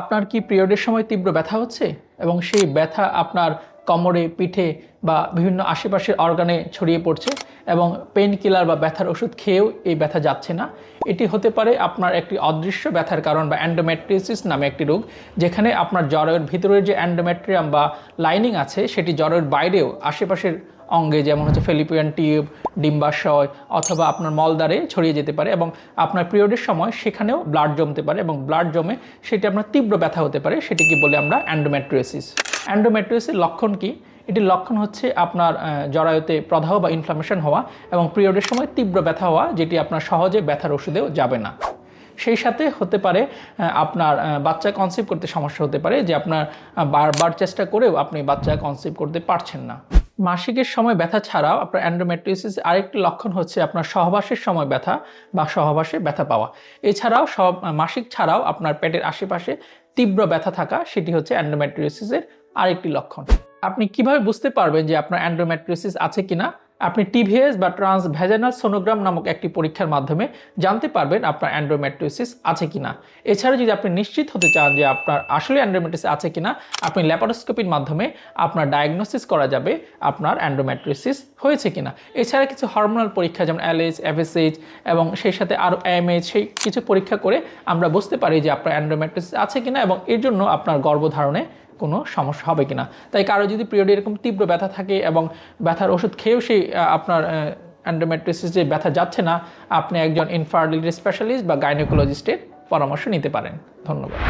আপনার কি পিরিয়ডের সময় তীব্র ব্যথা হচ্ছে? এবং সেই ব্যথা আপনার কোমরে, পিঠে বা বিভিন্ন আশেপাশের অর্গানে ছড়িয়ে পড়ছে এবং পেন কিলার বা ব্যথার ওষুধ খেয়েও এই ব্যথা যাচ্ছে না। এটি হতে পারে আপনার একটি অদৃশ্য ব্যথার কারণ বা অ্যান্ডোমেট্রিসিস নামে একটি রোগ, যেখানে আপনার জ্বরের ভিতরের যে অ্যান্ডোমেট্রিয়াম বা লাইনিং আছে, সেটি জ্বরের বাইরেও আশেপাশের অঙ্গে, যেমন হচ্ছে ফেলিপিয়ান টিউব, ডিম্বাশয়, অথবা আপনার মলদ্বারে ছড়িয়ে যেতে পারে এবং আপনার পিরিয়ডের সময় সেখানেও ব্লাড জমতে পারে এবং ব্লাড জমে সেটি আপনার তীব্র ব্যথা হতে পারে, সেটিকে বলে আমরা অ্যান্ডোমেট্রিওসিস। অ্যান্ডোমেট্রিওসিসের লক্ষণ কি? এটির লক্ষণ হচ্ছে আপনার জরায়ুতে প্রদাহ বা ইনফ্লামেশন হওয়া এবং পিরিয়ডের সময় তীব্র ব্যথা হওয়া, যেটি আপনার সহজে ব্যথার ওষুধেও যাবে না। সেই সাথে হতে পারে আপনার বাচ্চা কনসিভ করতে সমস্যা হতে পারে, যে আপনার বারবার চেষ্টা করেও আপনি বাচ্চা কনসিভ করতে পারছেন না। মাসিকের সময় ব্যথা ছাড়াও আপনার অ্যান্ড্রোমেট্রিসিস আরেকটি লক্ষণ হচ্ছে আপনার সহবাসের সময় ব্যথা বা সহবাসে ব্যথা পাওয়া। এছাড়াও সব, মাসিক ছাড়াও আপনার পেটের আশেপাশে তীব্র ব্যথা থাকা সেটি হচ্ছে অ্যান্ড্রোমেট্রিসিসের আরেকটি লক্ষণ। আপনি কীভাবে বুঝতে পারবেন যে আপনার অ্যান্ড্রোমেট্রিসিস আছে কিনা? আপনি টিভিএস বা ট্রান্স ভ্যাজানাল সোনোগ্রাম নামক একটি পরীক্ষার মাধ্যমে জানতে পারবেন আপনার অ্যান্ড্রোমেট্রিওসিস আছে কিনা। এছাড়া যদি আপনি নিশ্চিত হতে চান যে আপনার আসলে অ্যান্ড্রোমেট্রিওসিস আছে কিনা, আপনি ল্যাপারোস্কোপির মাধ্যমে আপনার ডায়াগনোসিস করা যাবে, আপনার অ্যান্ড্রোমেট্রিওসিস হয়েছে কিনা। এছাড়া কিছু হরমোনাল পরীক্ষা যেমন অ্যালএইচ এফএসএইচ এবং সেই সাথে আরও এমএইচ সেই কিছু পরীক্ষা করে আমরা বুঝতে পারি যে আপনার অ্যান্ড্রোমেট্রিওসিস আছে কিনা এবং এর জন্য আপনার গর্ভধারণে কোনো সমস্যা হবে কিনা। তাই কারও যদি পিরিয়ডে এরকম তীব্র ব্যথা থাকে এবং ব্যথার ওষুধ খেয়েও সেই আপনার অ্যান্ডোমেট্রিসিস যে ব্যথা যাচ্ছে না, আপনি একজন ইনফার্টিলিটি স্পেশালিস্ট বা গাইনোকোলজিস্টের পরামর্শ নিতে পারেন। ধন্যবাদ।